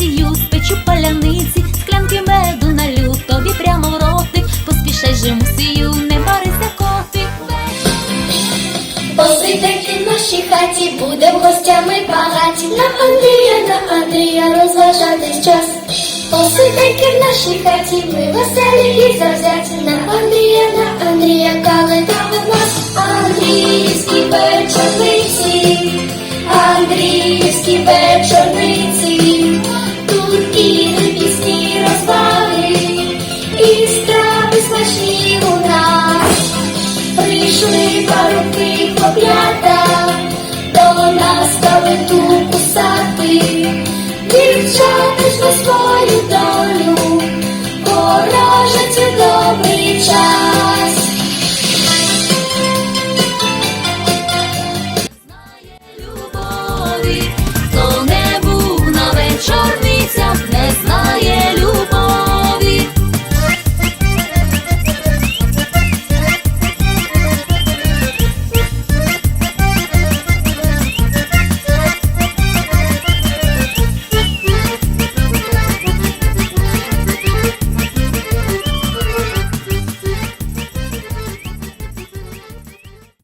насію, спечу паляниці, склянки меду налю тобі прямо в ротик, поспішай же мусію, не барися котик. Посиденьки в нашій хаті, будем гостями багаті. На Андрія, на Андрія розважатись час. Посиденьки в нашій хаті, ми веселі і завзяті. На Андрія, на Андрія, калина в нас. Андріївські вечорниці, Андріївські вечорниці. Смачні нас. Прийшли парубки по до